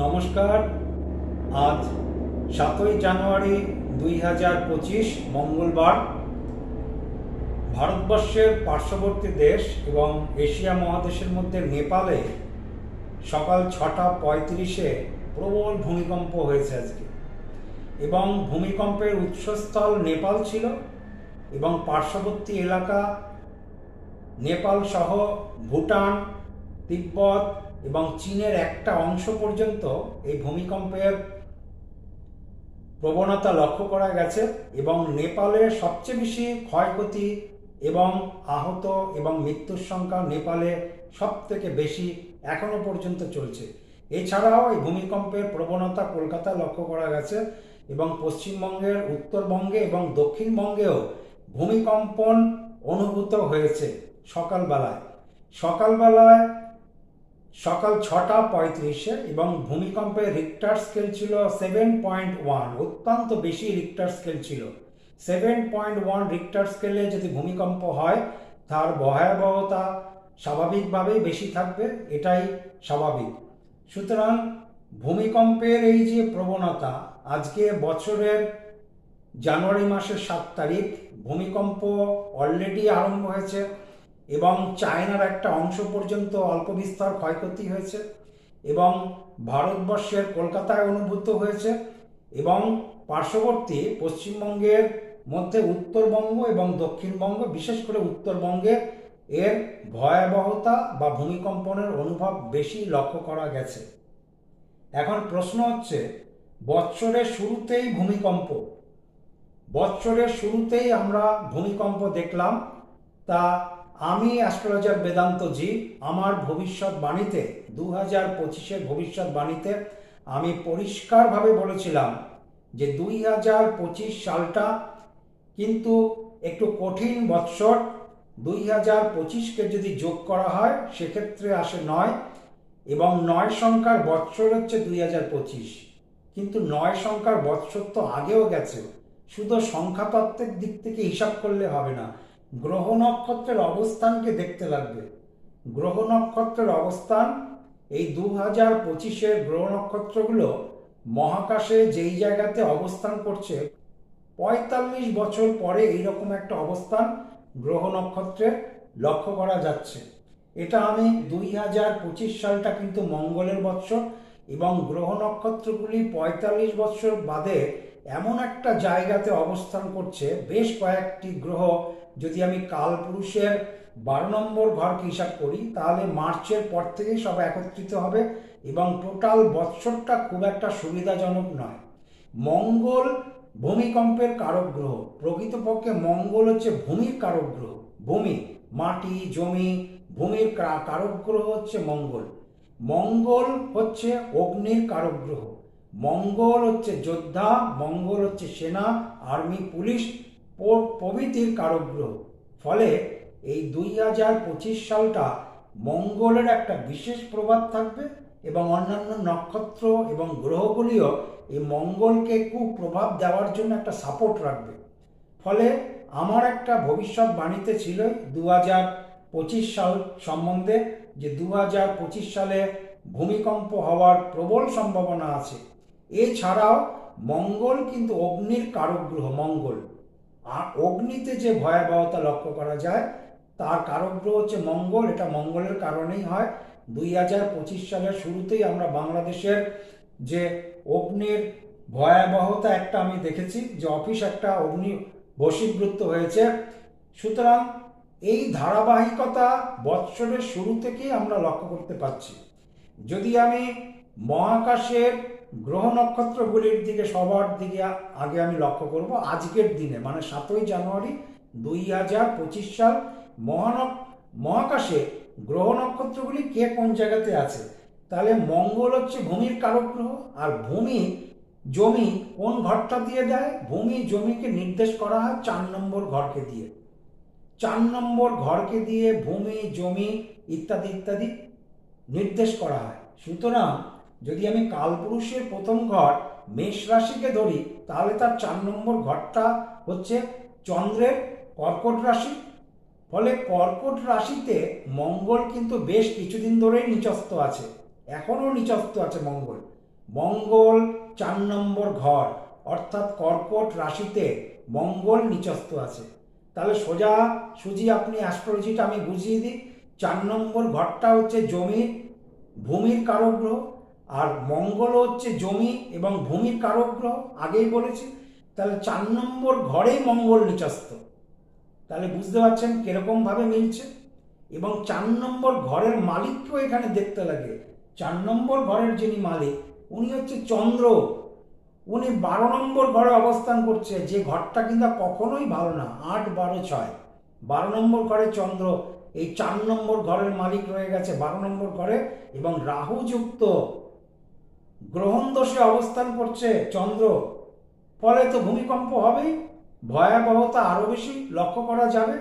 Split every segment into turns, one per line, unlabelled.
নমস্কার। আজ সাতই জানুয়ারি দুই হাজার পঁচিশ, মঙ্গলবার। ভারতবর্ষের পার্শ্ববর্তী দেশ এবং এশিয়া মহাদেশের মধ্যে নেপালে সকাল ছটা পঁয়ত্রিশে প্রবল ভূমিকম্প হয়েছে আজকে। এবং ভূমিকম্পের উৎসস্থল নেপাল ছিল এবং পার্শ্ববর্তী এলাকা নেপাল সহ ভুটান, তিব্বত এবং চীনের একটা অংশ পর্যন্ত এই ভূমিকম্পের প্রবণতা লক্ষ্য করা গেছে এবং নেপালে সবচেয়ে বেশি ক্ষয়ক্ষতি এবং আহত এবং মৃত্যুর সংখ্যা নেপালে সব থেকে বেশি এখনও পর্যন্ত চলছে। এছাড়াও এই ভূমিকম্পের প্রবণতা কলকাতা লক্ষ্য করা গেছে এবং পশ্চিমবঙ্গের, উত্তরবঙ্গে এবং দক্ষিণবঙ্গেও ভূমিকম্পন অনুভূত হয়েছে সকালবেলায়। সকালবেলায় সকাল ছটা পঁয়ত্রিশে এবং ভূমিকম্পের রিক্টার স্কেল ছিল সেভেন পয়েন্ট ওয়ান অত্যন্ত বেশি রিক্টার স্কেল ছিল। সেভেন পয়েন্ট ওয়ান রিক্টার স্কেলে যদি ভূমিকম্প হয়, তার ভয়াবহতা স্বাভাবিকভাবেই বেশি থাকবে, এটাই স্বাভাবিক। সুতরাং ভূমিকম্পের এই যে প্রবণতা, আজকে বছরের জানুয়ারি মাসের সাত তারিখ, ভূমিকম্প অলরেডি আরম্ভ হয়েছে। এবং চায়নার একটা অংশ পর্যন্ত অল্প বিস্তর ক্ষয়ক্ষতি হয়েছে এবং ভারতবর্ষের কলকাতায় অনুভূত হয়েছে এবং পার্শ্ববর্তী পশ্চিমবঙ্গের মধ্যে উত্তরবঙ্গ এবং দক্ষিণবঙ্গ, বিশেষ করে উত্তরবঙ্গে এর ভয়াবহতা বা ভূমিকম্পনের অনুভব বেশি লক্ষ্য করা গেছে। এখন প্রশ্ন হচ্ছে, বৎসরের শুরুতেই ভূমিকম্প, বৎসরের শুরুতেই আমরা ভূমিকম্প দেখলাম, তা আমি অ্যাস্ট্রোলজার বেদান্ত জি, আমার ভবিষ্যৎবাণীতে দু হাজার পঁচিশের ভবিষ্যৎবাণীতে আমি পরিষ্কারভাবে বলেছিলাম যে দুই হাজার পঁচিশ সালটা কিন্তু একটু কঠিন বৎসর। দুই হাজার পঁচিশকে যদি যোগ করা হয়, সেক্ষেত্রে আসে নয় এবং নয় সংখ্যার বৎসর হচ্ছে দুই হাজার পঁচিশ। কিন্তু নয় সংখ্যার বৎসর তো আগেও গেছে। শুধু সংখ্যাতত্ত্বের দিক থেকে হিসাব করলে হবে না। গ্রহ নক্ষত্রের অবস্থানকে দেখতে লাগবে। গ্রহ নক্ষত্রের অবস্থান, এই দু হাজার পঁচিশের গ্রহ নক্ষত্রগুলো মহাকাশে যেই জায়গাতে অবস্থান করছে, পঁয়তাল্লিশ বছর পরে এইরকম একটা অবস্থান গ্রহ নক্ষত্রের লক্ষ্য করা যাচ্ছে। এটা আমি দুই হাজার পঁচিশ সালটা কিন্তু মঙ্গলের বৎসর এবং গ্রহ নক্ষত্রগুলি পঁয়তাল্লিশ বছর বাদে এমন একটা জায়গাতে অবস্থান করছে, বেশ কয়েকটি গ্রহ যদি আমি কালপুরুষের বারো নম্বর ঘরকে হিসাব করি, তাহলে মার্চের পর থেকে সব একত্রিত হবে এবং টোটাল বৎসরটা খুব একটা সুবিধাজনক নয়। মঙ্গল ভূমিকম্পের কারক গ্রহ প্রকৃতপক্ষে মঙ্গল হচ্ছে ভূমির কারক গ্রহ ভূমি, মাটি, জমি, ভূমির কারক গ্রহ হচ্ছে মঙ্গল। মঙ্গল হচ্ছে অগ্নির কারক গ্রহ মঙ্গল হচ্ছে যোদ্ধা, মঙ্গল হচ্ছে সেনা, আর্মি, পুলিশ প্রভৃতির কারক গ্রহ ফলে এই দুই হাজার পঁচিশ সালটা মঙ্গলের একটা বিশেষ প্রভাব থাকবে এবং অন্যান্য নক্ষত্র এবং গ্রহগুলিও এই মঙ্গলকে খুব প্রভাব দেওয়ার জন্য একটা সাপোর্ট রাখবে। ফলে আমার একটা ভবিষ্যৎবাণীতে ছিল দু হাজার পঁচিশ সাল সম্বন্ধে যে দু হাজার পঁচিশ সালে ভূমিকম্প হওয়ার প্রবল সম্ভাবনা আছে। এছাড়াও মঙ্গল কিন্তু অগ্নির কারক গ্রহ মঙ্গল। আর অগ্নিতে যে ভয়াবহতা লক্ষ্য করা যায়, তার কারক গ্রহ হচ্ছে মঙ্গল। এটা মঙ্গলের কারণেই হয়। দুই হাজার পঁচিশ সালের শুরুতেই আমরা বাংলাদেশের যে অগ্নির ভয়াবহতা একটা আমি দেখেছি, যে অফিস একটা অগ্নি বশীভূত হয়েছে। সুতরাং এই ধারাবাহিকতা বৎসরের শুরু থেকেই আমরা লক্ষ্য করতে পারছি। যদি আমি মহাকাশের গ্রহ নক্ষত্রগুলির দিকে, সবার দিকে আগে আমি লক্ষ্য করব আজকের দিনে মানে সাতই জানুয়ারি দুই হাজার পঁচিশ সাল, মহানক, মহাকাশে গ্রহ নক্ষত্রগুলি কে কোন জায়গাতে আছে? তাহলে মঙ্গল হচ্ছে ভূমির কারক গ্রহ, আর ভূমি, জমি কোন ঘরটা দিয়ে দেয়? ভূমি জমিকে নির্দেশ করা হয় চার নম্বর ঘরকে দিয়ে। চার নম্বর ঘরকে দিয়ে ভূমি, জমি ইত্যাদি ইত্যাদি নির্দেশ করা হয়। সুতরাং যদি আমি কালপুরুষের প্রথম ঘর মেষ রাশিকে ধরি, তাহলে তার চার নম্বর ঘরটা হচ্ছে চন্দ্রের কর্কট রাশি। ফলে কর্কট রাশিতে মঙ্গল কিন্তু বেশ কিছুদিন ধরেই নিচস্থ আছে, এখনও নিচস্থ আছে মঙ্গল। মঙ্গল চার নম্বর ঘর, অর্থাৎ কর্কট রাশিতে মঙ্গল নিচস্থ আছে। তাহলে সোজা সুজি আপনি অ্যাস্ট্রোলজিটা আমি বুঝিয়ে দিই। চার নম্বর ঘরটা হচ্ছে জমির ভূমির কারক গ্রহ। আর মঙ্গল হচ্ছে জমি এবং ভূমির কারক গ্রহ আগেই বলেছি। তাহলে চার নম্বর ঘরেই মঙ্গল নিচস্থ। তাহলে বুঝতে পারছেন কিরকমভাবে মিলছে? এবং চার নম্বর ঘরের মালিককেও এখানে দেখতে লাগে। চার নম্বর ঘরের যিনি মালিক, উনি হচ্ছে চন্দ্র। উনি বারো নম্বর ঘরে অবস্থান করছে। যে ঘরটা কিন্তু কখনোই ভালো না, আট, বারো, ছয়। বারো নম্বর ঘরে চন্দ্র, এই চার নম্বর ঘরের মালিক রয়ে গেছে বারো নম্বর ঘরে। এবং রাহুযুক্ত গ্রহণ দোষে অবস্থান করছে চন্দ্র। ফলে তো ভূমিকম্প হবেই। ভয়াবহতা আরও বেশি লক্ষ্য করা যাবে।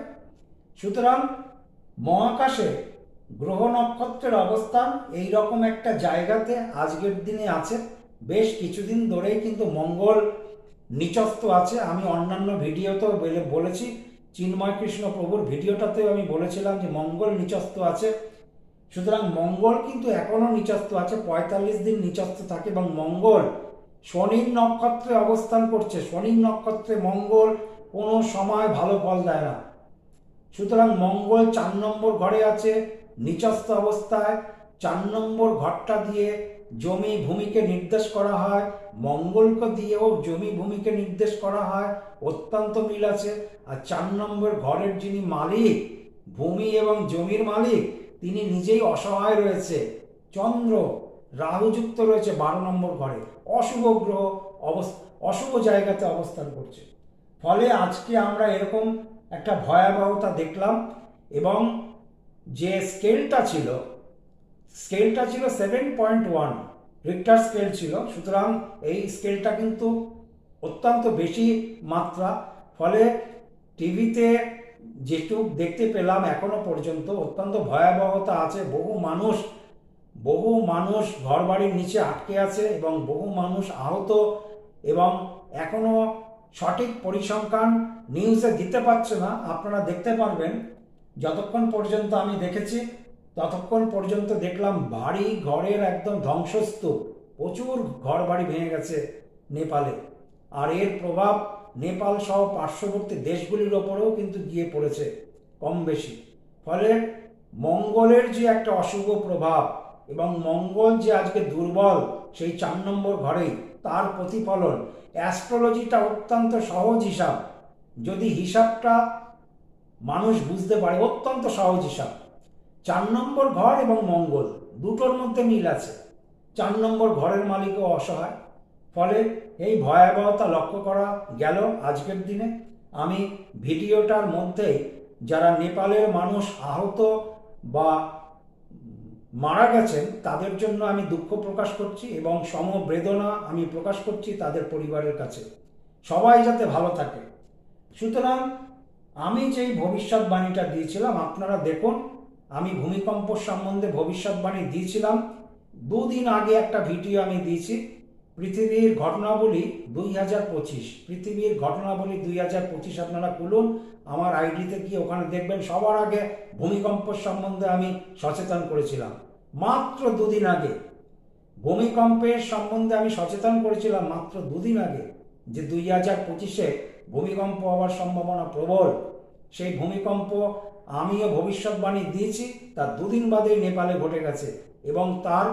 সুতরাং মহাকাশে গ্রহ নক্ষত্রের অবস্থান এই রকম একটা জায়গাতে আজকের দিনে আছে। বেশ কিছুদিন ধরেই কিন্তু মঙ্গল নিচস্থ আছে। আমি অন্যান্য ভিডিওতেও বলে- বলেছি, চিন্ময় কৃষ্ণ প্রভুর ভিডিওটাতেও আমি বলেছিলাম যে মঙ্গল নিচস্থ আছে। সুতরাং মঙ্গল কিন্তু এখনও নিচস্থ আছে, পঁয়তাল্লিশ দিন নিচস্থ থাকে এবং মঙ্গল শনির নক্ষত্রে অবস্থান করছে। শনির নক্ষত্রে মঙ্গল কোনো সময় ভালো ফল দেয় না। সুতরাং মঙ্গল চার নম্বর ঘরে আছে, নিচস্থ অবস্থায় চার নম্বর ঘরটা দিয়ে জমি ভূমিকে নির্দেশ করা হয়, মঙ্গলকে দিয়েও জমি ভূমিকে নির্দেশ করা হয়, অত্যন্ত মিল আছে। আর চার নম্বর ঘরের যিনি মালিক, ভূমি এবং জমির মালিক তিনি নিজেই অসহায় রয়েছে। চন্দ্র রাহুযুক্ত রয়েছে বারো নম্বর ঘরে। অশুভ গ্রহ অশুভ জায়গাতে অবস্থান করছে। ফলে আজকে আমরা এরকম একটা ভয়াবহতা দেখলাম এবং যে স্কেলটা ছিল স্কেলটা ছিল seven point one Richter scale ছিল। সুতরাং এই স্কেলটা কিন্তু অত্যন্ত বেশি মাত্রা। ফলে টিভিতে যেটুক দেখতে পেলাম এখনও পর্যন্ত অত্যন্ত ভয়াবহতা আছে। বহু মানুষ বহু মানুষ ঘরবাড়ির নিচে আটকে আছে এবং বহু মানুষ আহত এবং এখনও সঠিক পরিসংখ্যান নিউজে দিতে পারছে না। আপনারা দেখতে পারবেন। যতক্ষণ পর্যন্ত আমি দেখেছি, ততক্ষণ পর্যন্ত দেখলাম বাড়ি ঘরের একদম ধ্বংসস্তূপ। প্রচুর ঘর বাড়ি ভেঙে গেছে নেপালে। আর এর প্রভাব নেপাল সহ পার্শ্ববর্তী দেশগুলির ওপরেও কিন্তু গিয়ে পড়েছে কম বেশি। ফলে মঙ্গলের যে একটা অশুভ প্রভাব এবং মঙ্গল যে আজকে দুর্বল সেই চার নম্বর ঘরেই, তার প্রতিফলন অ্যাস্ট্রোলজিটা অত্যন্ত সহজ হিসাব। যদি হিসাবটা মানুষ বুঝতে পারে, অত্যন্ত সহজ হিসাব। চার নম্বর ঘর এবং মঙ্গল, দুটোর মধ্যে মিল আছে। চার নম্বর ঘরের মালিকও অসহায়। ফলে এই ভয়াবহতা লক্ষ্য করা গেল আজকের দিনে। আমি ভিডিওটার মধ্যেই যারা নেপালের মানুষ আহত বা মারা গেছেন, তাদের জন্য আমি দুঃখ প্রকাশ করছি এবং সমবেদনা আমি প্রকাশ করছি তাদের পরিবারের কাছে। সবাই যাতে ভালো থাকে। সুতরাং আমি যেই ভবিষ্যৎবাণীটা দিয়েছিলাম, আপনারা দেখুন, আমি ভূমিকম্প সম্বন্ধে ভবিষ্যৎবাণী দিয়েছিলাম। দুদিন আগে একটা ভিডিও আমি দিয়েছি। পৃথিবীর ঘটনাবলী দুই হাজার পঁচিশ। পৃথিবীর ঘটনাবলী দুই হাজার পঁচিশ আপনারা খুলুন। আমার আইডিতে গিয়ে ওখানে দেখবেন? সবার আগে ভূমিকম্প সম্বন্ধে আমি সচেতন করেছিলাম। মাত্র দুদিন আগে। ভূমিকম্পের সম্বন্ধে আমি সচেতন করেছিলাম মাত্র দুদিন আগে যে দুই হাজার পঁচিশে ভূমিকম্প হওয়ার সম্ভাবনা প্রবল। সেই ভূমিকম্প আমিও ভবিষ্যৎবাণী দিয়েছি। তার দুদিন বাদেই নেপালে ঘটে গেছে এবং তার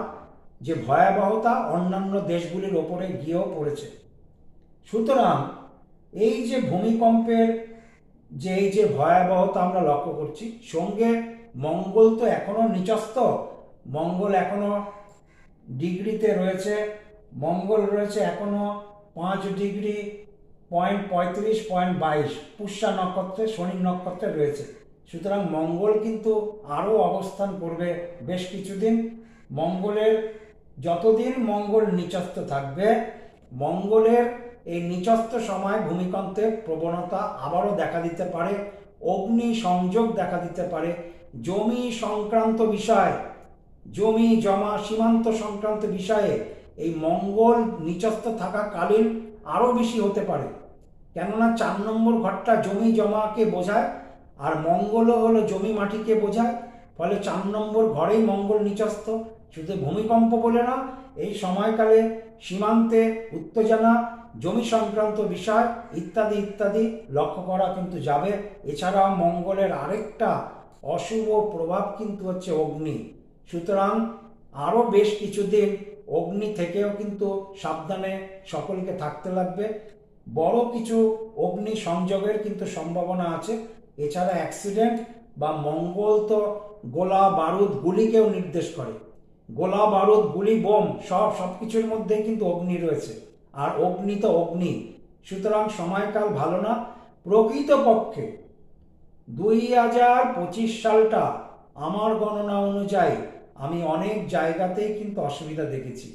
যে ভয়াবহতা অন্যান্য দেশগুলির ওপরে গিয়েও পড়েছে। সুতরাং এই যে ভূমিকম্পের যে এই যে ভয়াবহতা আমরা লক্ষ্য করছি, সঙ্গে মঙ্গল তো এখনও নিচস্ত মঙ্গল এখনও ডিগ্রিতে রয়েছে। মঙ্গল রয়েছে এখনও পাঁচ ডিগ্রি পয়েন্ট পঁয়ত্রিশ, পয়েন্ট বাইশ। পুষ্যা নক্ষত্রে, শনি নক্ষত্রে রয়েছে। সুতরাং মঙ্গল কিন্তু আরও অবস্থান করবে বেশ কিছুদিন। মঙ্গলের যতদিন মঙ্গল নিচস্থ থাকবে, মঙ্গলের এই নিচস্থ সময় ভূমিকম্পের প্রবণতা আবারও দেখা দিতে পারে, অগ্নি সংযোগ দেখা দিতে পারে। জমি সংক্রান্ত বিষয়, জমি জমা সীমান্ত সংক্রান্ত বিষয়ে এই মঙ্গল নিচস্থ থাকাকালীন আরও বেশি হতে পারে। কেননা চার নম্বর ঘরটা জমি জমাকে বোঝায়, আর মঙ্গলও হলো জমি মাটিকে বোঝায়, ফলে চার নম্বর ঘরেই মঙ্গল নিচস্থ। শুধু ভূমিকম্প বলে না, এই সময়কালে সীমান্তে উত্তেজনা, জমি সংক্রান্ত বিষয় ইত্যাদি ইত্যাদি লক্ষ্য করা কিন্তু যাবে। এছাড়াও মঙ্গলের আরেকটা অশুভ প্রভাব কিন্তু হচ্ছে অগ্নি। সুতরাং আরও বেশ কিছুদিন অগ্নি থেকেও কিন্তু সাবধানে সকলকে থাকতে লাগবে। বড় কিছু অগ্নি সংযোগের কিন্তু সম্ভাবনা আছে। এছাড়া অ্যাক্সিডেন্ট বা মঙ্গল তো গোলা বারুদ গুলিকেও নির্দেশ করে। গোলা, বারুদ, গুলি, বোম, সব সব কিছুর মধ্যেই কিন্তু অগ্নি রয়েছে। আর অগ্নি তো অগ্নি। সুতরাং সময়কাল ভালো না, প্রকৃতপক্ষে দুই হাজার পঁচিশ সালটা আমার গণনা অনুযায়ী আমি অনেক জায়গাতেই কিন্তু অসুবিধা দেখেছি।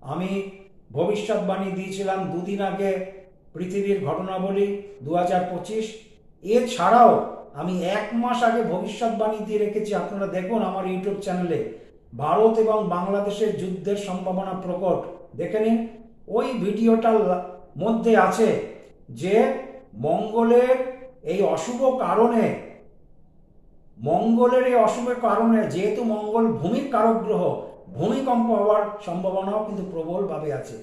আমি ভবিষ্যৎবাণী দিয়েছিলাম দুদিন আগে পৃথিবীর ঘটনাবলী দু হাজার পঁচিশ। এছাড়াও আমি এক মাস আগে ভবিষ্যৎবাণী দিয়ে রেখেছি। আপনারা দেখুন আমার ইউটিউব চ্যানেলে ভারত এবং বাংলাদেশের যুদ্ধের সম্ভাবনা প্রকট। দেখে নিন, ওই ভিডিওটার মধ্যে আছে যে মঙ্গলের এই অশুভ কারণে, মঙ্গলের এই অশুভ কারণে যেহেতু মঙ্গল ভূমির কারক গ্রহ, ভূমিকম্প হওয়ার সম্ভাবনাও কিন্তু প্রবলভাবে আছে।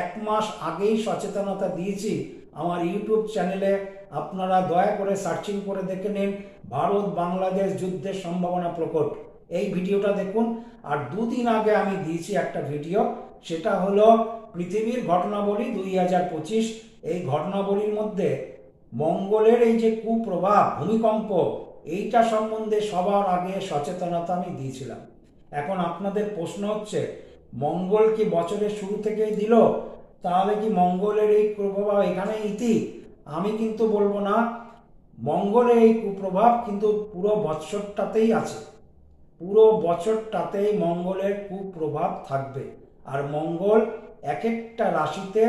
এক মাস আগেই সচেতনতা দিয়েছি আমার ইউটিউব চ্যানেলে, আপনারা দয়া করে সার্চিং করে দেখে নিন ভারত বাংলাদেশ যুদ্ধের সম্ভাবনা প্রকট। এই ভিডিওটা দেখুন। আর দুদিন আগে আমি দিয়েছি একটা ভিডিও, সেটা হলো পৃথিবীর ঘটনাবলী দুই হাজার পঁচিশ। এই ঘটনাবলীর মধ্যে মঙ্গলের এই যে কুপ্রভাব, ভূমিকম্প, এইটা সম্বন্ধে সবার আগে সচেতনতা আমি দিয়েছিলাম। এখন আপনাদের প্রশ্ন হচ্ছে, মঙ্গল কি বছরের শুরু থেকেই দিল? তাহলে কি মঙ্গলের এই কুপ্রভাব এখানে ইতি? আমি কিন্তু বলব না, মঙ্গলের এই কুপ্রভাব কিন্তু পুরো বৎসরটাতেই আছে। পুরো বছরটাতেই মঙ্গলের কুপ্রভাব থাকবে। আর মঙ্গল এক একটা রাশিতে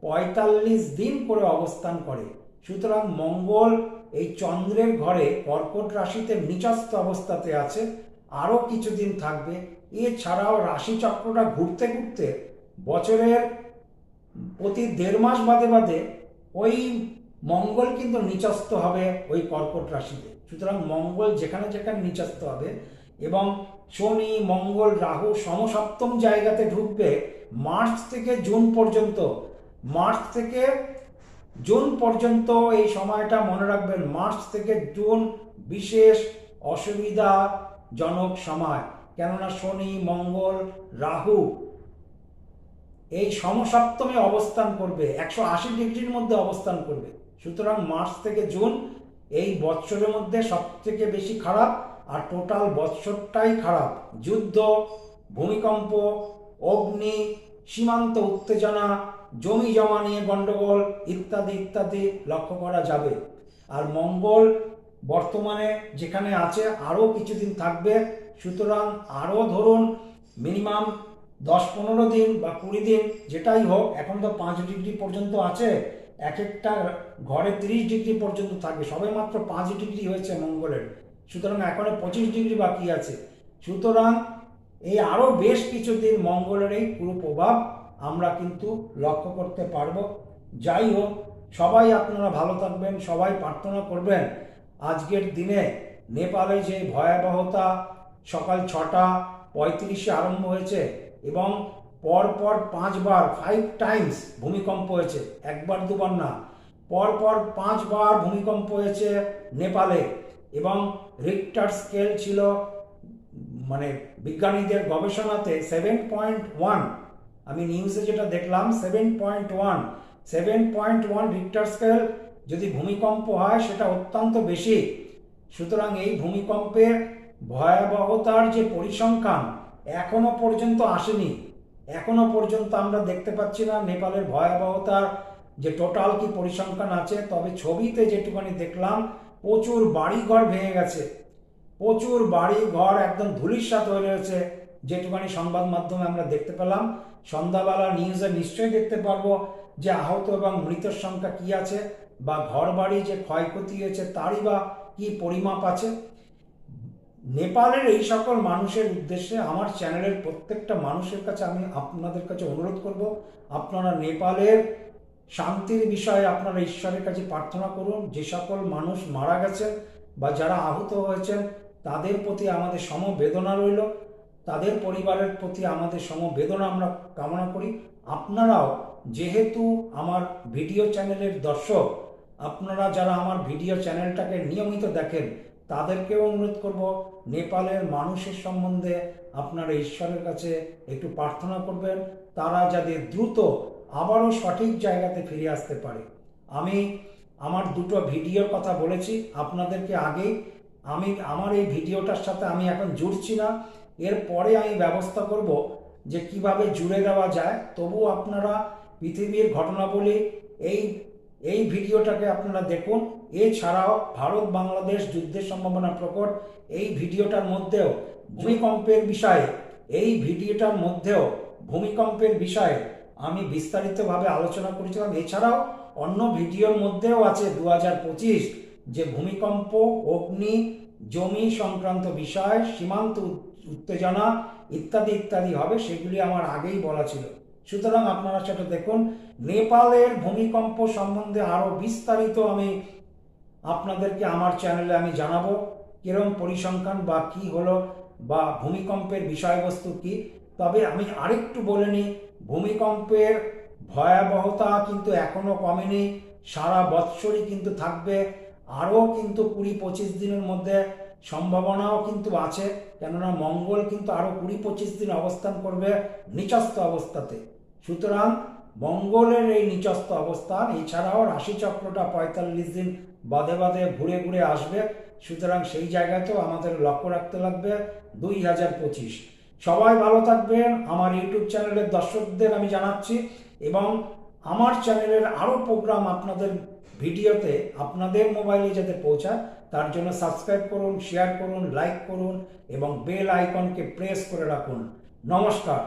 পঁয়তাল্লিশ দিন করে অবস্থান করে। সুতরাং মঙ্গল এই চন্দ্রের ঘরে কর্কট রাশিতে নিচস্থ অবস্থাতে আছে। আরও কিছুদিন থাকবে। এছাড়াও রাশিচক্রটা ঘুরতে ঘুরতে বছরের প্রতি দেড় মাস বাদে বাদে ওই মঙ্গল কিন্তু নিচস্থ হবে ওই কর্কট রাশিতে। সুতরাং মঙ্গল যেখানে যেখানে নিচস্থ হবে এবং শনি, মঙ্গল, রাহু সমসপ্তম জায়গাতে ঢুকবে মার্চ থেকে জুন পর্যন্ত। মার্চ থেকে জুন পর্যন্ত এই সময়টা মনে রাখবেন, মার্চ থেকে জুন বিশেষ অসুবিধাজনক সময়। কেননা শনি, মঙ্গল, রাহু এই সমসপ্তমে অবস্থান করবে, একশো আশি ডিগ্রির মধ্যে অবস্থান করবে। সুতরাং মার্চ থেকে জুন এই বছরের মধ্যে সব থেকে বেশি খারাপ। আর টোটাল বৎসরটাই খারাপ। যুদ্ধ, ভূমিকম্প, অগ্নি, সীমান্ত উত্তেজনা, জমি জমা নিয়ে গণ্ডগোল ইত্যাদি ইত্যাদি লক্ষ্য করা যাবে। আর মঙ্গল বর্তমানে যেখানে আছে আরও কিছুদিন থাকবে, সুতরাং আরও ধরুন মিনিমাম দশ পনেরো দিন বা কুড়ি দিন যেটাই হোক, এখন তো পাঁচ ডিগ্রি পর্যন্ত আছে এক একটা ঘরে তিরিশ ডিগ্রি পর্যন্ত থাকবে। সবে মাত্র পাঁচ ডিগ্রি হয়েছে মঙ্গলের। সুতরাং এখনও পঁচিশ ডিগ্রি বাকি আছে। সুতরাং এই আরও বেশ কিছুদিন মঙ্গলের এই পুরো প্রভাব আমরা কিন্তু লক্ষ্য করতে পারব। যাই হোক, সবাই আপনারা ভালো থাকবেন, সবাই প্রার্থনা করবেন। আজকের দিনে নেপালে যে ভয়াবহতা সকাল ছটা পঁয়ত্রিশে আরম্ভ হয়েছে এবং পরপর পাঁচবার ফাইভ টাইমস ভূমিকম্প হয়েছে, একবার দুবার না, পরপর পাঁচবার ভূমিকম্প হয়েছে নেপালে। এবং রিক্টার স্কেল ছিল মানে বিজ্ঞানীদের গবেষণাতে সেভেন পয়েন্ট ওয়ান আমি নিউজে যেটা দেখলাম seven point one seven point one Richter scale যদি ভূমিকম্প হয়, সেটা অত্যন্ত বেশি। সুতরাং এই ভূমিকম্পের ভয়াবহতার যে পরিসংখ্যান এখনও পর্যন্ত আসেনি। এখনও পর্যন্ত আমরা দেখতে পাচ্ছি না নেপালের ভয়াবহতার যে টোটাল কি পরিসংখ্যান আছে। তবে ছবিতে যেটুখানি দেখলাম প্রচুর বাড়িঘর ভেঙে গেছে। প্রচুর বাড়ি ঘর একদম ধুলিস্বাত হয়ে রয়েছে। যেটুখানি সংবাদ মাধ্যমে আমরা দেখতে পেলাম, সন্ধ্যাবেলা নিউজে নিশ্চয়ই দেখতে পারব যে আহত এবং মৃতের সংখ্যা কি আছে বা ঘর বাড়ি যে ক্ষয়ক্ষতি হয়েছে তারই বা কি পরিমাপ আছে। নেপালের এই সকল মানুষের উদ্দেশ্যে আমার চ্যানেলের প্রত্যেকটা মানুষের কাছে আমি আপনাদের কাছে অনুরোধ করব, আপনারা নেপালের শান্তির বিষয়ে আপনারা ঈশ্বরের কাছে প্রার্থনা করুন। যে সকল মানুষ মারা গেছেন বা যারা আহত হয়েছেন, তাদের প্রতি আমাদের সমবেদনা রইল। তাদের পরিবারের প্রতি আমাদের সমবেদনা আমরা কামনা করি। আপনারাও যেহেতু আমার ভিডিও চ্যানেলের দর্শক, আপনারা যারা আমার ভিডিও চ্যানেলটাকে নিয়মিত দেখেন, তাদেরকেও অনুরোধ করব, নেপালের মানুষের সম্বন্ধে আপনারা ঈশ্বরের কাছে একটু প্রার্থনা করবেন। তারা যাতে দ্রুত আবারও সঠিক জায়গাতে ফিরে আসতে পারে। আমি আমার দুটো ভিডিওর কথা বলেছি, আপনাদেরকে আগেই। আমি, আমার এই ভিডিওটার সাথে আমি এখন জুড়ছি না। এরপরে আমি ব্যবস্থা করব যে কীভাবে জুড়ে দেওয়া যায়। তবু আপনারা পৃথিবীর ঘটনাবলী এই এই ভিডিওটাকে আপনারা দেখুন। এছাড়াও ভারত বাংলাদেশ যুদ্ধের সম্ভাবনা প্রকট। এই ভিডিওটার মধ্যেও ভূমিকম্পের বিষয়ে, এই ভিডিওটার মধ্যেও ভূমিকম্পের বিষয়ে আমি বিস্তারিতভাবে আলোচনা করেছিলাম। এছাড়াও অন্য ভিডিওর মধ্যেও আছে দু যে ভূমিকম্প, অগ্নি, জমি সংক্রান্ত বিষয়, সীমান্ত উত- উত্তেজনা ইত্যাদি ইত্যাদি হবে, সেগুলি আমার আগেই বলা ছিল। সুতরাং আপনারা সেটা দেখুন। নেপালের ভূমিকম্প সম্বন্ধে আরও বিস্তারিত আমি আপনাদেরকে আমার চ্যানেলে আমি জানাব। কিরম পরিসংখ্যান বা কি হলো বা ভূমিকম্পের বিষয়বস্তু কি। তবে আমি আরেকটু বলে নিই ভূমিকম্পের ভয়াবহতা কিন্তু এখনও কমেনি। সারা বৎসরই কিন্তু থাকবে। আরও কিন্তু কুড়ি পঁচিশ দিনের মধ্যে সম্ভাবনাও কিন্তু আছে। কেননা মঙ্গল কিন্তু আরও কুড়ি পঁচিশ দিন অবস্থান করবে নিচস্থ অবস্থাতে। সুতরাং মঙ্গলের এই নিচস্থ অবস্থান, এছাড়াও রাশিচক্রটা পঁয়তাল্লিশ দিন বাদে বাদে ঘুরে ঘুরে আসবে। সুতরাং সেই জায়গাতেও আমাদের লক্ষ্য রাখতে লাগবে দুই হাজার পঁচিশ। সবাই ভালো থাকবেন। আমার ইউটিউব চ্যানেলের দর্শকদের আমি জানাচ্ছি এবং আমার চ্যানেলের আরও প্রোগ্রাম আপনাদের ভিডিওতে আপনাদের মোবাইলে যাতে পৌঁছায়, তার জন্য সাবস্ক্রাইব করুন শেয়ার করুন লাইক করুন এবং বেল আইকনকে প্রেস করে রাখুন। নমস্কার।